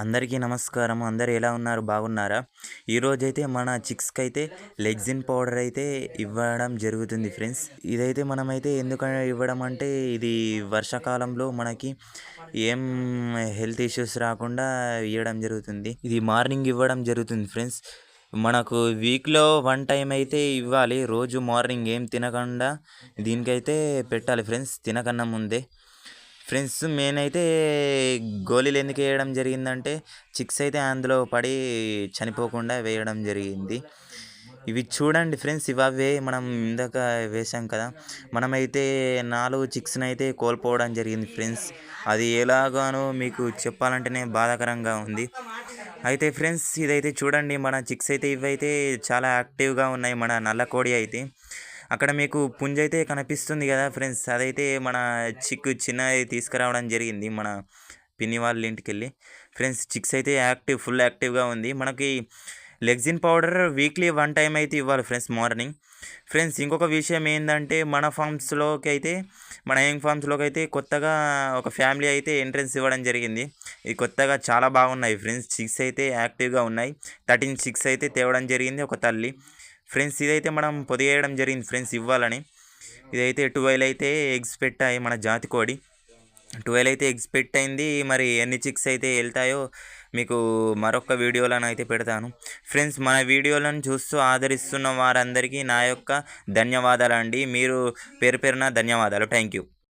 అందరికీ నమస్కారం అందరు ఎలా ఉన్నారు? బాగున్నారా? ఈరోజైతే మన చిక్స్కి అయితే లెగ్జిన్ పౌడర్ అయితే ఇవ్వడం జరుగుతుంది ఫ్రెండ్స్. ఇదైతే మనమైతే ఎందుకంటే ఇవ్వడం అంటే ఇది వర్షాకాలంలో మనకి ఏం హెల్త్ ఇష్యూస్ రాకుండా ఇవ్వడం జరుగుతుంది. ఇది మార్నింగ్ ఇవ్వడం జరుగుతుంది ఫ్రెండ్స్. మనకు వీక్లో వన్ టైం అయితే ఇవ్వాలి. రోజు మార్నింగ్ ఏం తినకుండా దీనికైతే పెట్టాలి ఫ్రెండ్స్. తినకన్నా ముందే ఫ్రెండ్స్ నేనైతే గోళీలు ఎందుకు వేయడం జరిగిందంటే చిక్స్ అయితే అందులో పడి చనిపోకుండా వేయడం జరిగింది. ఇవి చూడండి ఫ్రెండ్స్ ఇవే మనం ఇందాక వేసాం కదా. మనమైతే నాలుగు చిక్స్ని అయితే కోల్పోవడం జరిగింది ఫ్రెండ్స్. అది ఎలాగానో మీకు చెప్పాలంటేనే బాధాకరంగా ఉంది. అయితే ఫ్రెండ్స్ ఇదైతే చూడండి మన చిక్స్ అయితే ఇవైతే చాలా యాక్టివ్గా ఉన్నాయి మన నల్ల కోడి అయితే. అక్కడ మీకు పుంజ అయితే కనిపిస్తుంది కదా ఫ్రెండ్స్. అదైతే మన చిక్కు చిన్నది తీసుకురావడం జరిగింది మన పిన్ని వాళ్ళ ఇంటికి వెళ్ళి ఫ్రెండ్స్ చిక్స్ అయితే యాక్టివ్ ఫుల్ యాక్టివ్గా ఉంది. మనకి లెగ్జిన్ పౌడర్ వీక్లీ వన్ టైం అయితే ఇవ్వాలి ఫ్రెండ్స్ మార్నింగ్. ఫ్రెండ్స్ ఇంకొక విషయం ఏంటంటే మన ఫామ్స్లోకి అయితే మన యంగ్ ఫామ్స్లోకి అయితే కొత్తగా ఒక ఫ్యామిలీ అయితే ఎంట్రెన్స్ ఇవ్వడం జరిగింది. ఇది కొత్తగా చాలా బాగున్నాయి ఫ్రెండ్స్. చిక్స్ అయితే యాక్టివ్గా ఉన్నాయి. థర్టీన్ సిక్స్ అయితే తేవడం జరిగింది ఒక తల్లి. ఫ్రెండ్స్ ఇదైతే మనం పొదిగేయడం జరిగింది ఫ్రెండ్స్ ఇవ్వాలని. ఇదైతే ట్వెల్వ్ అయితే ఎగ్స్ పెట్టాయి మన జాతి కోడి. ట్వెల్వ్ అయితే ఎగ్స్ పెట్టయింది మరి ఎన్ని చిక్స్ అయితే వెళ్తాయో మీకు మరొక వీడియోలను అయితే పెడతాను. ఫ్రెండ్స్ మన వీడియోలను చూస్తూ ఆదరిస్తున్న వారందరికీ నా యొక్క ధన్యవాదాలు అండి మీరు పేరు పేరున ధన్యవాదాలు. Thank you.